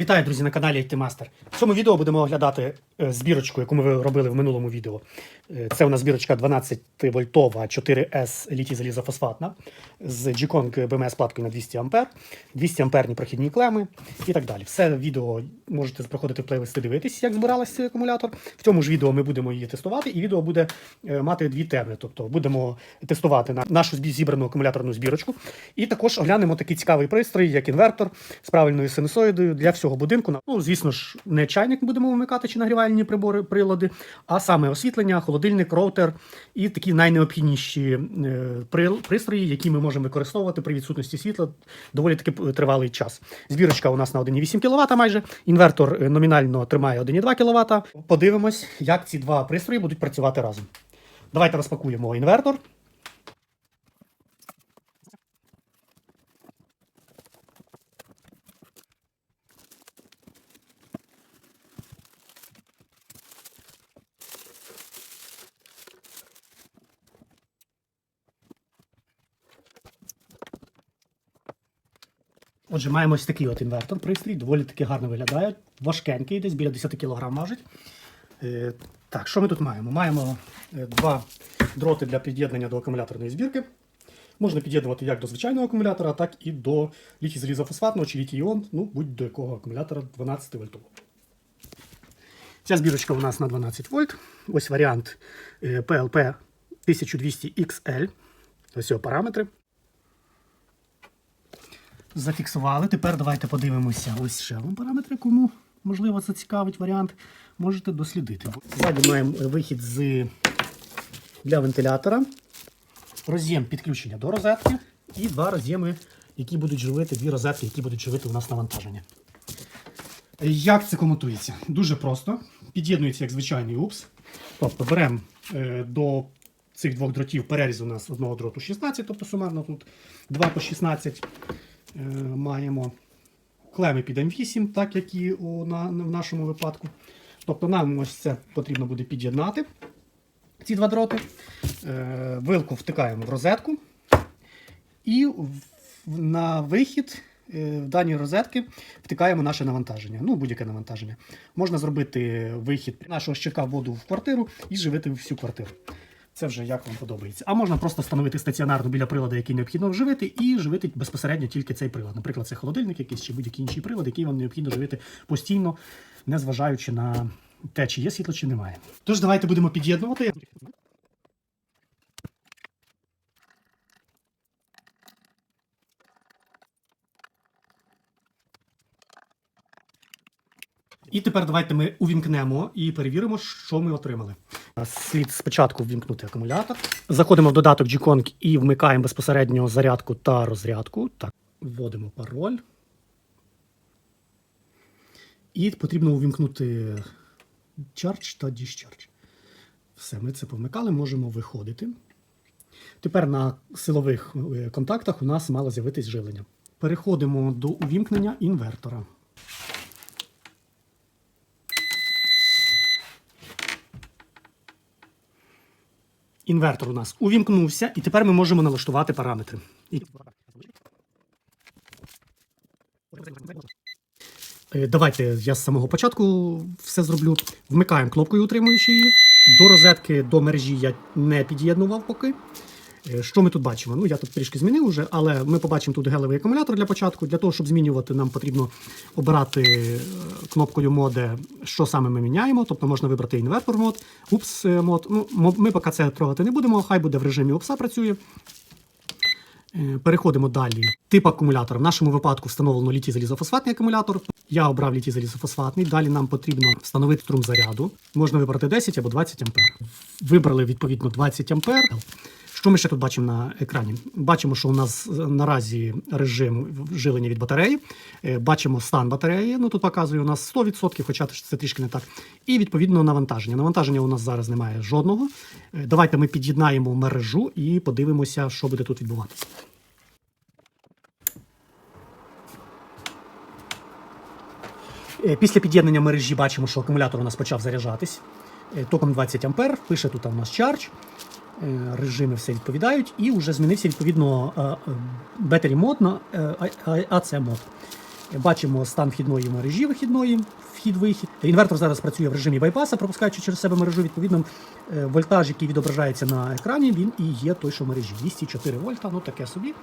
Вітаю, друзі, на каналі IT Master. В цьому відео будемо оглядати е, збірочку, яку ми робили в минулому відео. Е, Це у нас збірочка 12 вольтова 4S літій залізофосфатна з G-Kong BMS платкою на 200 А, 200 амперні прохідні клеми і так далі. Все відео можете проходити в плейлисти дивитись, як збиралася цей акумулятор. В цьому ж відео ми будемо її тестувати, і відео буде е, мати дві теми. Тобто будемо тестувати на нашу зібрану акумуляторну збірочку, і також оглянемо такий цікавий пристрій, як інвертор з правильною синусоїдою для всього будинку. Ну, звісно ж, не чайник будемо вмикати чи нагрівальні прибори, прилади, а саме освітлення, холодильник, роутер і такі найнеобхідніші е, пристрої, які ми можемо використовувати при відсутності світла доволі таки тривалий час. Збірочка у нас на 1,8 кВт майже. Інвертор е, номінально тримає 1,2 кВт. Подивимось, як ці два пристрої будуть працювати разом. Давайте розпакуємо інвертор. Отже, маємо ось такий от інвертор пристрій, доволі таки гарно виглядає. Важкенький, десь біля 10 кг важить. Е, так, що ми тут маємо? Маємо е, два дроти для під'єднання до акумуляторної збірки. Можна під'єднувати як до звичайного акумулятора, так і до літій залізофосфатного чи літій іон, ну будь-до якого акумулятора 12 вольтового. Ця збірочка у нас на 12 вольт. Ось варіант е, PLP 1200XL. Ось його параметри. Зафіксували. Тепер давайте подивимося. Ось ще вам параметри, кому можливо зацікавить варіант. Можете дослідити. Ззаді маємо вихід з для вентилятора, роз'єм підключення до розетки і два роз'єми, які будуть живити, дві розетки, які будуть живити у нас навантаження. Як це комутується? Дуже просто. Під'єднується як звичайний УПС. Тобто беремо е, до цих двох дротів переріз у нас одного дроту 16, тобто сумарно тут 2 по 16 е, маємо клеми під М8, так як і у, на, в нашому випадку. Тобто нам ось це потрібно буде під'єднати ці два дроти. Е, вилку втикаємо в розетку. І на вихід е, в дані розетки втикаємо наше навантаження. Ну, будь-яке навантаження. Можна зробити вихід нашого щитка воду в квартиру і живити всю квартиру. Це вже як вам подобається. А можна просто встановити стаціонарно біля приладу, який необхідно вживити, і живити безпосередньо тільки цей прилад. Наприклад, це холодильник якийсь чи будь-який інший прилад, який вам необхідно живити постійно, незважаючи на те, чи є світло, чи немає. Тож давайте будемо під'єднувати. І тепер давайте ми увімкнемо і перевіримо, що ми отримали. Слід спочатку ввімкнути акумулятор. Заходимо в додаток G-Kong і вмикаємо безпосередньо зарядку та розрядку. Так, вводимо пароль. І потрібно увімкнути Charge та Discharge. Все, ми це повмикали, можемо виходити. Тепер на силових е, контактах у нас мало з'явитись живлення. Переходимо до увімкнення інвертора. Інвертор у нас увімкнувся, і тепер ми можемо налаштувати параметри. Е, Давайте я з самого початку все зроблю. Вмикаємо кнопкою, утримуючи її. До розетки, до мережі я не під'єднував поки. Е, Що ми тут бачимо? Ну, я тут трішки змінив вже, але ми побачимо тут гелевий акумулятор для початку. Для того, щоб змінювати, нам потрібно обирати е, кнопкою моде, що саме ми міняємо. Тобто можна вибрати інвертор мод, упс мод. Ну, ми поки це трогати не будемо, хай буде в режимі упса працює. Е, Переходимо далі. Тип акумулятора. В нашому випадку встановлено літій залізофосфатний акумулятор. Я обрав літій залізофосфатний. Далі нам потрібно встановити струм заряду. Можна вибрати 10 або 20 ампер. Вибрали відповідно 20 ампер. Що ми ще тут бачимо на екрані? Бачимо, що у нас е, наразі режим живлення від батареї. Е, Бачимо стан батареї. Ну тут показує у нас 100%, хоча це трішки не так. І відповідно навантаження. Навантаження у нас зараз немає жодного. Е, Давайте ми під'єднаємо мережу і подивимося, що буде тут відбуватися. Після під'єднання мережі бачимо, що акумулятор у нас почав заряджатись. Током 20 А. Пише тут у нас чардж. Е, Режими все відповідають. І вже змінився відповідно е, е, Battery мод на AC мод. Бачимо стан вхідної мережі вихідної, вхід-вихід. Інвертор зараз працює в режимі байпаса, пропускаючи через себе мережу. Відповідно, вольтаж, який відображається на екрані, він і є той, що в мережі. 204 вольта, ну таке собі.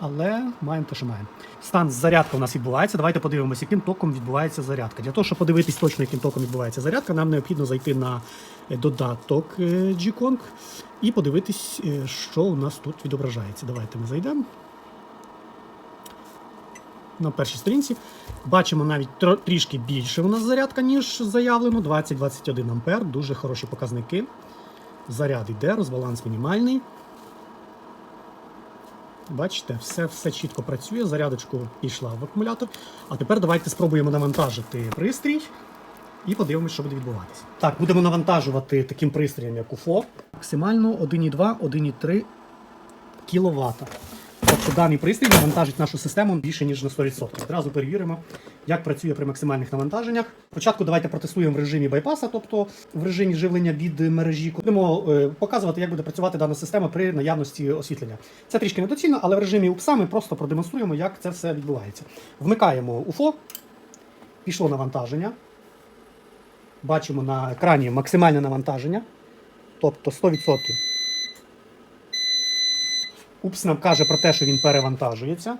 Але маємо те, що маємо. Стан зарядка у нас відбувається. Давайте подивимося, яким током відбувається зарядка. Для того, щоб подивитись точно, яким током відбувається зарядка, нам необхідно зайти на е, додаток е, G-Kong і подивитись, е, що у нас тут відображається. Давайте ми зайдемо. На першій сторінці бачимо навіть тро- трішки більше у нас зарядка, ніж заявлено. 20-21 ампер. Дуже хороші показники. Заряд йде, розбаланс мінімальний. Бачите, все, все чітко працює. Зарядочку пішла в акумулятор. А тепер давайте спробуємо навантажити пристрій і подивимося, що буде відбуватися. Так, будемо навантажувати таким пристроєм, як УФО. Максимально 1,2, 1,3 кВт. Тобто даний пристрій навантажить нашу систему більше, ніж на 100%. Одразу перевіримо, як працює при максимальних навантаженнях. Спочатку давайте протестуємо в режимі байпаса, тобто в режимі живлення від мережі. Будемо е, показувати, як буде працювати дана система при наявності освітлення. Це трішки недоцільно, але в режимі УПСА ми просто продемонструємо, як це все відбувається. Вмикаємо УФО, пішло навантаження. Бачимо на екрані максимальне навантаження, тобто 100%. УПС нам каже про те, що він перевантажується.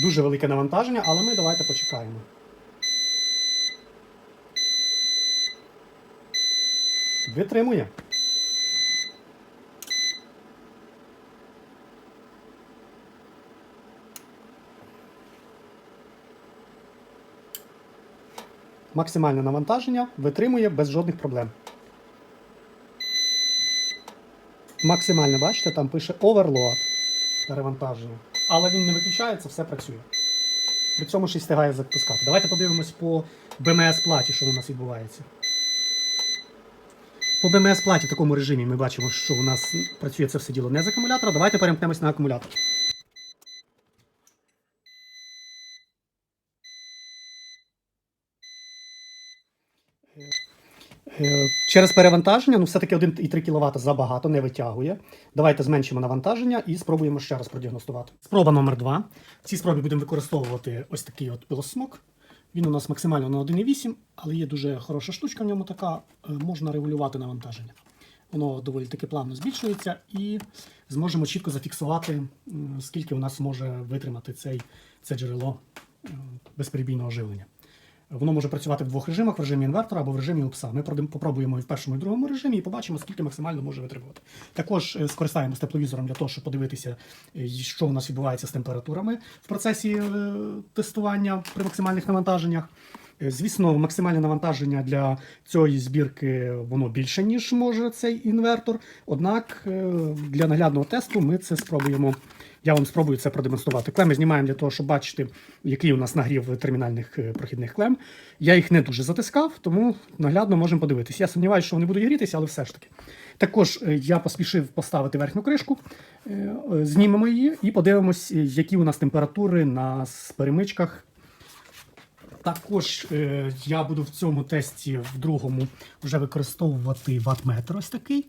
Дуже велике навантаження, але ми давайте почекаємо. Витримує. Максимальне навантаження витримує без жодних проблем. Максимально, бачите, там пише Overload перевантаження. Але він не виключається, все працює. При цьому ще й встигає запускати. Давайте подивимось по BMS платі, що у нас відбувається. По BMS платі в такому режимі ми бачимо, що у нас працює це все діло не з акумулятора. Давайте перемкнемось на акумулятор. Е, Через перевантаження, ну все-таки 1,3 кВт забагато, не витягує. Давайте зменшимо навантаження і спробуємо ще раз продіагностувати. Спроба номер 2 В цій спробі будемо використовувати ось такий от пилосмок. Він у нас максимально на 1,8, але є дуже хороша штучка в ньому така, е, можна регулювати навантаження. Воно доволі таки плавно збільшується і зможемо чітко зафіксувати, скільки у нас може витримати цей, це джерело е, безперебійного живлення. Воно може працювати в двох режимах: в режимі інвертора або в режимі УПСа. Ми попробуємо і в першому, і другому режимі і побачимо, скільки максимально може витримувати. Також е, скористаємося тепловізором для того, щоб подивитися, е, що у нас відбувається з температурами в процесі е, тестування при максимальних навантаженнях. Звісно, максимальне навантаження для цієї збірки воно більше, ніж може цей інвертор. Однак для наглядного тесту ми це спробуємо. Я вам спробую це продемонструвати. Клеми знімаємо для того, щоб бачити, який у нас нагрів термінальних е, прохідних клем. Я їх не дуже затискав, тому наглядно можемо подивитися. Я сумніваюся, що вони будуть грітися, але все ж таки. Також е, я поспішив поставити верхню кришку, е, знімемо її і подивимось, які у нас температури на перемичках також я буду в цьому тесті, в другому, вже використовувати ватметр ось такий.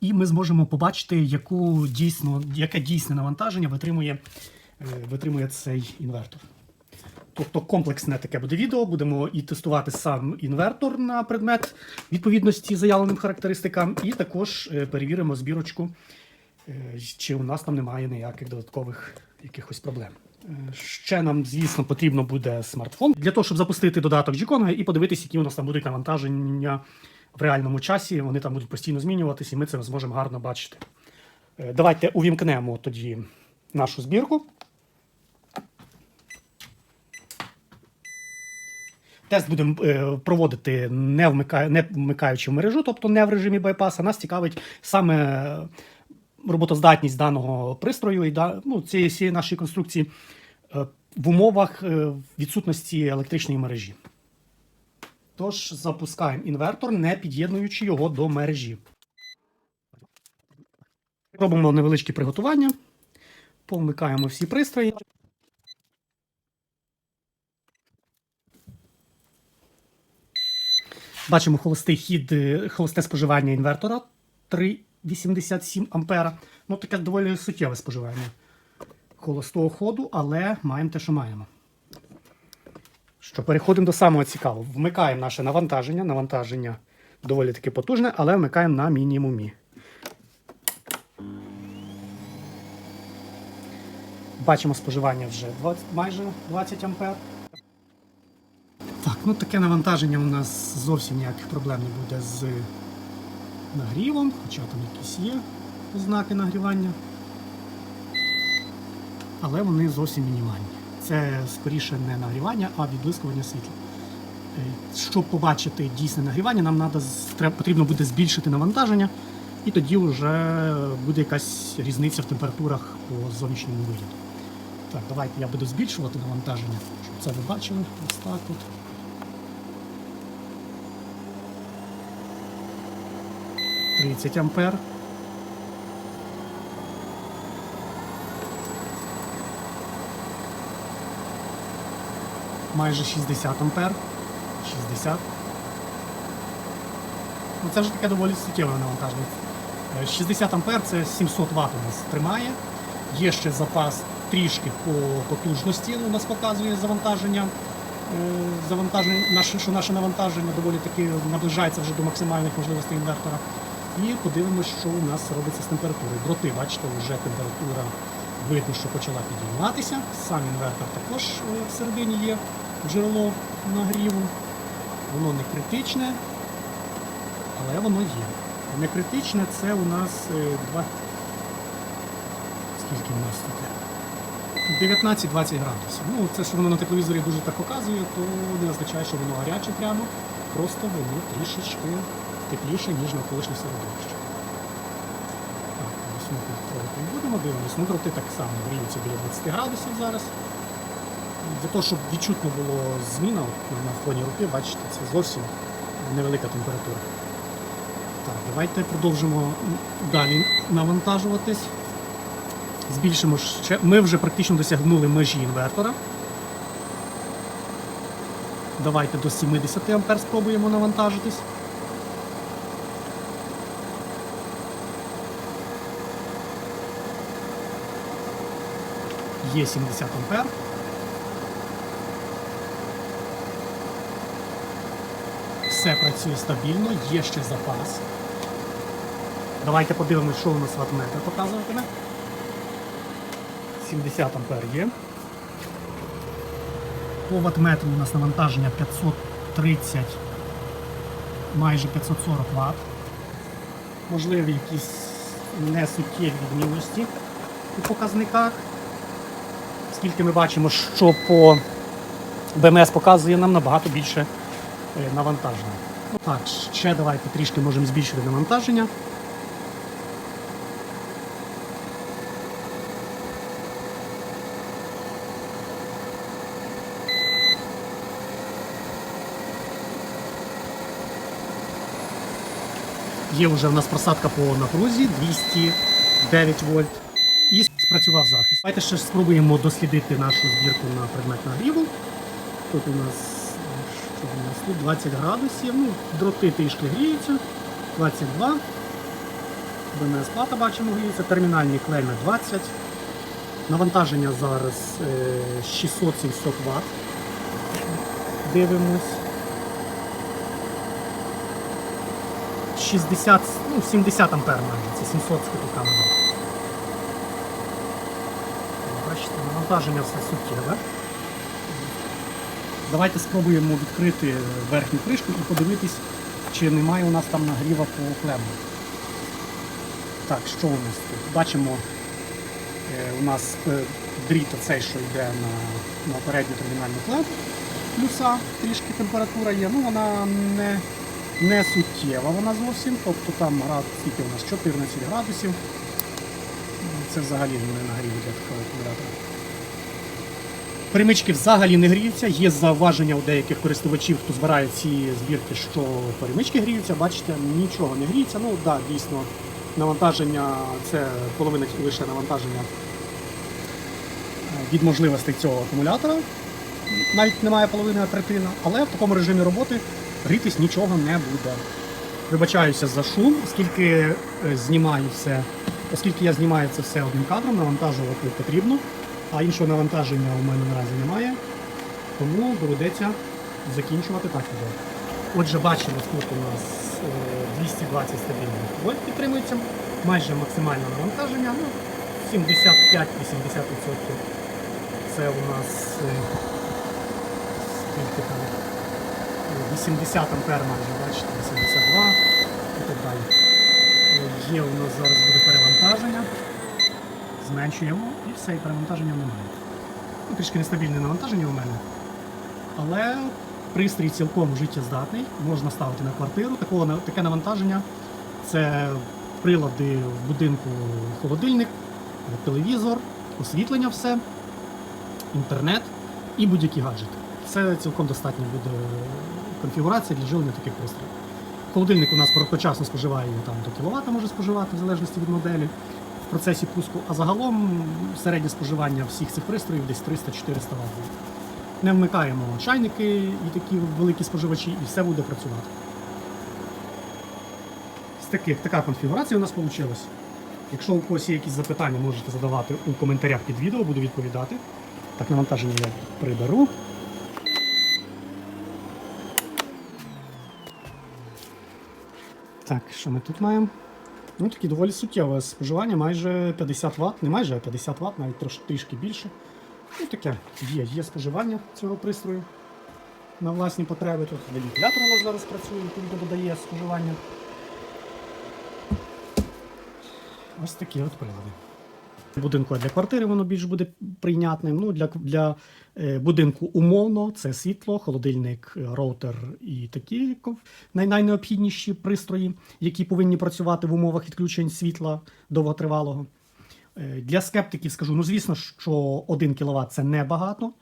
І ми зможемо побачити, яку дійсно, яке дійсне навантаження витримує, е, витримує цей інвертор. Тобто комплексне таке буде відео. Будемо і тестувати сам інвертор на предмет відповідності заявленим характеристикам, і також е, перевіримо збірочку, е, чи у нас там немає ніяких додаткових якихось проблем. Ще нам, звісно, потрібно буде смартфон для того, щоб запустити додаток Gcon і подивитися, які у нас там будуть навантаження в реальному часі. Вони там будуть постійно змінюватися, і ми це зможемо гарно бачити. Е, Давайте увімкнемо тоді нашу збірку. Тест будемо е, проводити не, вмикаю, не вмикаючи в мережу, тобто не в режимі байпаса. Нас цікавить саме е, роботоздатність даного пристрою і ну, цієї нашої конструкції в умовах відсутності електричної мережі. Тож запускаємо інвертор, не під'єднуючи його до мережі. Робимо невеличкі приготування, повмикаємо всі пристрої. Бачимо холостий хід, е, холосте споживання інвертора 3,87 ампера. Ну, таке доволі суттєве споживання. холостого ходу, але маємо те, що маємо. Що, переходимо до самого цікавого. Вмикаємо наше навантаження. Навантаження доволі таки потужне, але вмикаємо на мінімумі. Бачимо споживання вже 20, майже 20 ампер. Так, ну таке навантаження у нас зовсім ніяких проблем не буде з нагрівом, хоча там якісь є ознаки нагрівання. Але вони зовсім мінімальні. Це скоріше не нагрівання, а відблискування світла. Е, Щоб побачити дійсне нагрівання, нам надо, потрібно буде збільшити навантаження, і тоді вже буде якась різниця в температурах по зовнішньому вигляду. Так, давайте я буду збільшувати навантаження, щоб це ви бачили. Ось так от. Тридцять ампер. Майже 60 ампер. 60. Ну, це вже таке доволі суттєве навантаження. Е, 60 ампер це 700 Вт у нас тримає. Є ще запас трішки по потужності, у нас показує завантаження. Е, Завантаження, що наше навантаження доволі таки наближається вже до максимальних можливостей інвертора. І подивимося, що у нас робиться з температурою. Дроти, бачите, вже температура видно, що почала підійматися. Сам інвертор також е, всередині є джерело нагріву. Воно не критичне, але воно є. Не критичне це у нас е, два. Скільки у нас тут? 19-20 градусів. Ну, це що воно на тепловізорі дуже так показує, то не означає, що воно гаряче прямо. Просто воно трішечки тепліше, ніж навколишнє середовище. Так, ось ми тут будемо дивимось. Ну, дроти так само гріються біля 20 градусів зараз. Для того, щоб відчутно було зміна на- фоні руки, бачите, це зовсім невелика температура. Так, давайте продовжимо далі навантажуватись. Збільшимо ще. Ми вже практично досягнули межі інвертора. Давайте до 70 ампер спробуємо навантажитись. Є 70 ампер. Все працює стабільно, є ще запас. Давайте подивимося, що у нас ватметр показуватиме. 70 ампер є. По ватметру у нас навантаження 530, майже 540 Вт. Можливі якісь несуттєві відмінності у показниках. Оскільки ми бачимо, що по БМС показує нам набагато більше навантаження. Ну, Так, ще давайте трішки можемо збільшити навантаження. Є вже в нас просадка по напрузі 209 вольт. І спрацював захист. Давайте ще спробуємо дослідити нашу збірку на предмет нагріву. Тут у нас що у нас тут 20 градусів. Ну, дроти трішки гріються. 22. БМС плата бачимо гріється. Термінальні клейми 20. Навантаження зараз е, 600-700 Вт. Дивимось. 60, ну 70 ампер майже, це 700 з Бачите, навантаження все суттєве. Давайте спробуємо відкрити верхню кришку і подивитись, чи немає у нас там нагріва по клему. Так, що у нас тут? Бачимо, е, у нас е, дріт оцей, що йде на, на передню термінальну клем. Плюса трішки температура є, ну вона не, не суттєва вона зовсім, тобто там град, скільки у нас 14 градусів. Це взагалі не нагрів для такого акумулятора. Перемички взагалі не гріються. Є зауваження у деяких користувачів, хто збирає ці збірки, що перемички гріються. Бачите, нічого не гріється. Ну так, да, дійсно, навантаження це половина лише навантаження е, від можливостей цього акумулятора. Навіть немає половини, а третина. Але в такому режимі роботи грітись нічого не буде. Вибачаюся за шум, оскільки е, знімаю все, оскільки я знімаю це все одним кадром, навантажувати потрібно. А іншого навантаження у мене наразі немає, тому доведеться закінчувати так відео. Отже, бачимо, тут у нас е, 220 стабільних вольт підтримується, майже максимальне навантаження, ну, 75-80%. Це у нас е, скільки там? Е, 80 ампер майже, бачите, 82 і так далі. Е, Є у нас зараз буде перевантаження. Зменшуємо і все, і перевантаження немає. Ну, трішки нестабільне навантаження у мене. Але пристрій цілком життєздатний, можна ставити на квартиру. Такого, таке навантаження це прилади в будинку холодильник, телевізор, освітлення все, інтернет і будь-які гаджети. Це цілком достатньо буде конфігурація для живлення таких пристроїв. Холодильник у нас короткочасно споживає там, до кіловата може споживати в залежності від моделі процесі пуску, а загалом середнє споживання всіх цих пристроїв десь 300-400 Вт. Не вмикаємо чайники і такі великі споживачі, і все буде працювати. З таких, така конфігурація у нас вийшла. Якщо у когось є якісь запитання, можете задавати у коментарях під відео, буду відповідати. Так, навантаження я приберу. Так, що ми тут маємо? Ну, таке доволі суттєве споживання, майже 50 Вт, не майже а 50 Вт, навіть трошки трішки більше. Ну, таке є, є споживання цього пристрою на власні потреби. Тут вентилятор у нас зараз працює, відповідно додає споживання. Ось такі от прилади. Будинку а для квартири воно більш буде прийнятним. Ну, для, для е, будинку умовно це світло, холодильник, е, роутер і такі най- найнеобхідніші пристрої, які повинні працювати в умовах відключень світла довготривалого. Е, Для скептиків скажу, ну звісно, що 1 кВт це небагато.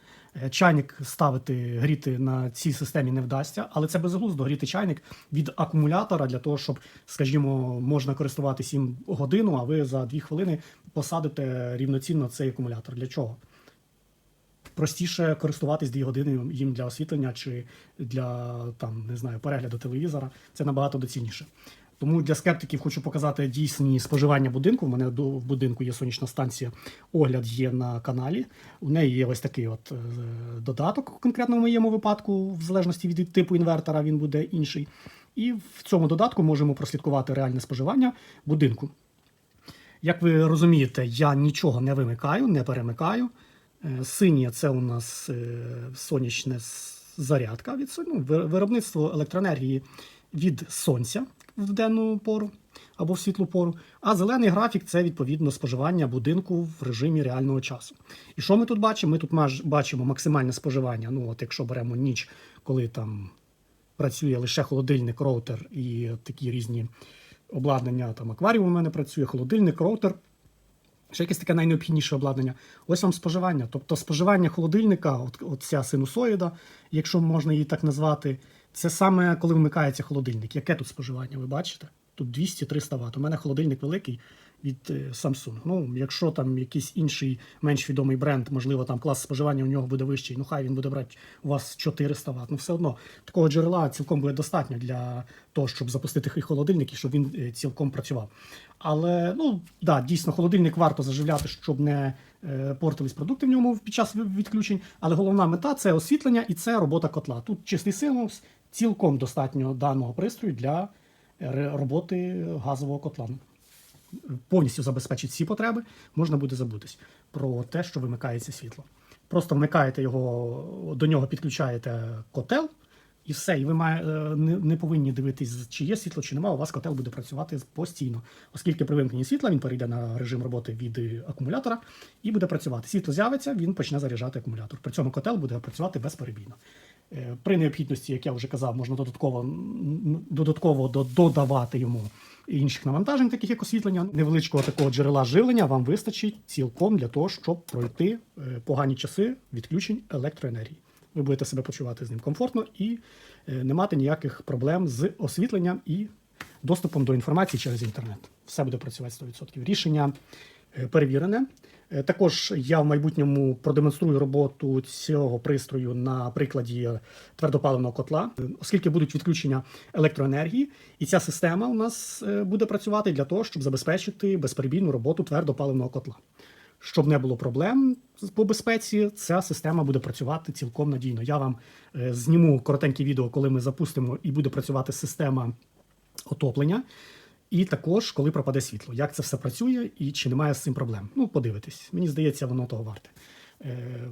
Е, Чайник ставити, гріти на цій системі не вдасться, але це безглуздо гріти чайник від акумулятора для того, щоб, скажімо, можна користуватися їм годину, а ви за 2 хвилини посадите рівноцінно цей акумулятор. Для чого? Простіше користуватись 2 години їм для освітлення чи для там, не знаю, перегляду телевізора. Це набагато доцільніше. Тому для скептиків хочу показати дійсні споживання будинку. У мене в будинку є сонячна станція, огляд є на каналі. У неї є ось такий от е, додаток, конкретно в моєму випадку, в залежності від типу інвертора, він буде інший. І в цьому додатку можемо прослідкувати реальне споживання будинку. Як ви розумієте, я нічого не вимикаю, не перемикаю. Е, Синє це у нас е, сонячна с- зарядка від ну, виробництво електроенергії від сонця в денну пору або в світлу пору. А зелений графік це відповідно споживання будинку в режимі реального часу. І що ми тут бачимо? Ми тут бачимо максимальне споживання. Ну, от якщо беремо ніч, коли там працює лише холодильник, роутер і такі різні обладнання. Там акваріум у мене працює, холодильник, роутер. Ще якесь таке найнеобхідніше обладнання. Ось вам споживання. Тобто споживання холодильника, от, от ця синусоїда, якщо можна її так назвати, це саме коли вмикається холодильник. Яке тут споживання? Ви бачите? Тут 200-300 Вт. У мене холодильник великий від е, Samsung. Ну, якщо там якийсь інший менш відомий бренд, можливо, там клас споживання у нього буде вищий, ну хай він буде брати у вас 400 Вт. Ну все одно такого джерела цілком буде достатньо для того, щоб запустити хи- холодильник і щоб він е, цілком працював. Але ну да, дійсно, холодильник варто заживляти, щоб не е, портились продукти в ньому під час відключень. Але головна мета це освітлення і це робота котла. Тут чистий синус, цілком достатньо даного пристрою для е, роботи газового котла повністю забезпечить всі потреби, можна буде забутись про те, що вимикається світло. Просто вмикаєте його, до нього підключаєте котел, і все. І ви має, е, не, повинні дивитись, чи є світло, чи немає. У вас котел буде працювати постійно, оскільки при вимкненні світла він перейде на режим роботи від акумулятора і буде працювати. Світло з'явиться, він почне заряджати акумулятор. При цьому котел буде працювати безперебійно. Е, При необхідності, як я вже казав, можна додатково, додатково додавати йому інших навантажень, таких як освітлення. Невеличкого такого джерела живлення вам вистачить цілком для того, щоб пройти е, погані часи відключень електроенергії. Ви будете себе почувати з ним комфортно і е, не мати ніяких проблем з освітленням і доступом до інформації через інтернет. Все буде працювати 100%. Рішення перевірене. Е, Також я в майбутньому продемонструю роботу цього пристрою на прикладі твердопаливного котла, оскільки будуть відключення електроенергії, і ця система у нас е, буде працювати для того, щоб забезпечити безперебійну роботу твердопаливного котла. щоб не було проблем по безпеці, ця система буде працювати цілком надійно. Я вам е, зніму коротеньке відео, коли ми запустимо і буде працювати система отоплення. І також, коли пропаде світло, як це все працює і чи немає з цим проблем. Ну, подивитись. Мені здається, воно того варте. Е,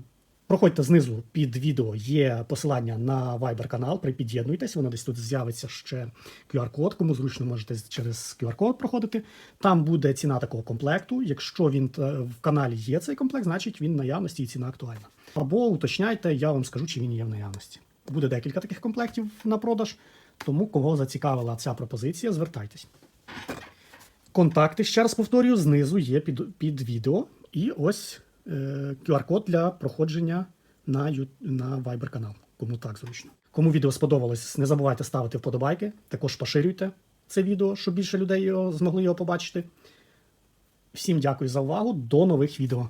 проходьте знизу під відео, є посилання на Viber канал. Під'єднуйтесь, воно десь тут з'явиться ще QR-код. Кому зручно можете через QR-код проходити. Там буде ціна такого комплекту. Якщо він е, в каналі є цей комплект, значить він наявності і ціна актуальна. Або уточняйте, я вам скажу, чи він є в наявності. Буде декілька таких комплектів на продаж. Тому кого зацікавила ця пропозиція, звертайтесь. Контакти, ще раз повторюю, знизу є під, під відео. І ось е, QR-код для проходження на, на Viber канал. Кому так зручно. Кому відео сподобалось, не забувайте ставити вподобайки. Також поширюйте це відео, щоб більше людей його змогли його побачити. Всім дякую за увагу. До нових відео.